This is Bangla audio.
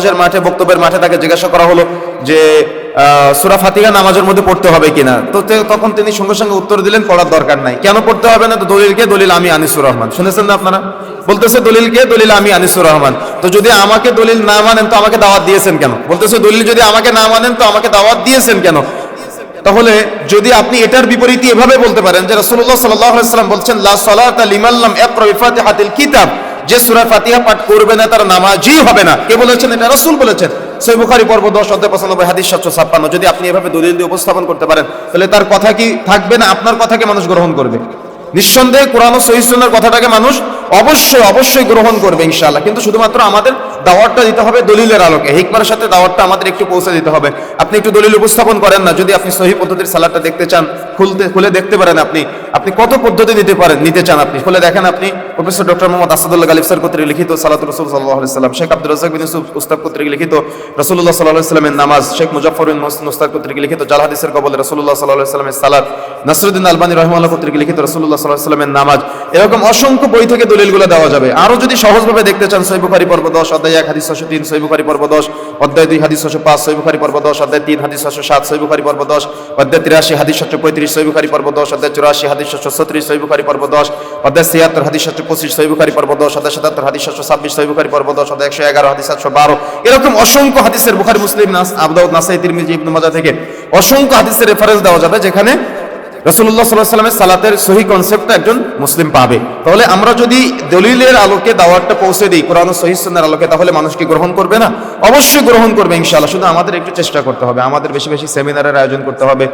ওয়াজের মাঠে, বক্তব্যের মাঠে তাকে জিজ্ঞাসা করা হলো যে সুরা ফাতিহা নামাজের মধ্যে পড়তে হবে কিনা। তো তখন তিনি সঙ্গে সঙ্গে উত্তর দিলেন, পড়ার দরকার নাই। কেন পড়তে হবে না? তো দলিলকে দলিল আমি, আনিসুর রহমান। শুনেছেন না আপনারা? বলতেছে দলিলকে দলিল আমি, আনিসুর রহমান। তো যদি আমাকে দলিল না মানেন, তো আমাকে দাওয়াত দিয়েছেন কেন? বলতেছে, দলিল যদি আমাকে না মানেন, তো আমাকে দাওয়াত দিয়েছেন কেন? তাহলে যদি আপনি এটার বিপরীতে এভাবে বলতে পারেন যে, রাসূলুল্লাহ সাল্লাল্লাহু আলাইহি সাল্লাম বলছেন, লা সালাতা লিমান লাম ইয়াকরা বিফাতিহাতিল কিতাব। যে সূরা ফাতিহা পাঠ করবে না, তার নামাজই হবে না। কে বলেছেন? এটা রাসূল বলেছেন। সহিহ বুখারী, পর্ব 10 অধ্যায় 95 হাদিস 756 যদি আপনি এভাবে দলিল দিয়ে উপস্থাপন করতে পারেন, তাহলে তার কথা কি থাকবে না? আপনার কথাকে মানুষ গ্রহণ করবে। নিঃসন্দেহে কোরআন ও কথাটাকে মানুষ অবশ্যই অবশ্যই গ্রহণ করবে, ইনশাআল্লাহ। কিন্তু শুধুমাত্র আমাদের দাওয়াতটা দিতে হবে দলিলের আলোকে। হিকমার সাথে দাওয়াতটা আমাদের একটু পৌঁছে দিতে হবে। আপনি একটু দলিল উপস্থাপন করেন না। যদি আপনি সহি পদ্ধতির সালাদটা দেখতে চান খুলতে, খুলে দেখতে পারেন আপনি। আপনি কত পদ্ধতি নিতে পারেন, নিতে চান আপনি? খুলে দেখেন আপনি। Professor doctor Mohammad Asadullah Ghalib sir কর্তৃক লিখিত সালাত রসুল সাল্লাহ সাল্লাম শেখ আব্দুল রাজাক বিন ইউসুফ উস্তাব কর্তৃক লিখিত রসুল্লাহ সাল্লাহ সাল্লামের নামাজ, শেখ মুজাফর বিন মোহসিন উস্তাদ কর্তৃক লিখিত জাল হাদিসের কবল রসুল্লাহ সাল্লাহ সাল্লামের সালাদ নাসরুদ্দিন আলবানী রহমাল্লাহ কর্তৃক লিখিত রসুল্লাহ সাল্লাহ সাল্লামের নামাজ এরকম অসংখ্য বই থেকে দলিলগুলো দেওয়া যাবে। আরও যদি সহজভাবে দেখতে চান সৈবুখারি পর্ব দশ, অধ্যায় এক, হাদিস ছশো তিন সৈবুখারি পর্ব দশ, অধ্যায় দুই, হাদিস ছশো পাঁচ সৈবুখারি পর্ব দশ, অধ্যায় তিন, হাদিস ছশো সাত সৈবুখারি পর্ব দশ, অধ্যায় তিরাশি, হাদিস ছশো পঁয়ত্রিশ সৈবুখারি পর্ব দশ, অধ্যায় চুরাশি, হাদিস ছশো ছত্রিশ সৈবুখারি পর্ব দশ, অধ্যায় ছিয়াত্তর, হাদিস ছশো পঁচিশ সৈবুখারি পর্ব দশ, অধ্যায় সাতাত্তর, হাদিস ছশো ছাব্বিশ সৈবুখারি পর্ব দশ, অধ্যায় একশো এগারো, হাদিস সাতশো বারো। এরকম অসংখ্য হাদিসের বুখারি, মুসলিম, নাস আবদাউদ নাসাই তিরমিজি, ইবনু মাজা থেকে অসংখ্য হাদিসের রেফারেন্স দেওয়া যাবে, যেখানে রসুল্লাহ সাল্লাহ সাল্লামের সালাতের সহি কনসেপ্টটা একজন মুসলিম পাবে। তাহলে আমরা যদি দলিলের আলোকে, দাওয়াতটা পৌঁছে দিই, কোরআন সহিসের সহি আলোকে, তাহলে মানুষ কি গ্রহণ করবে না? অবশ্যই গ্রহণ করবে ইনশাআল্লাহ। শুধু আমাদের একটু চেষ্টা করতে হবে। আমাদের বেশি বেশি সেমিনারের আয়োজন করতে হবে।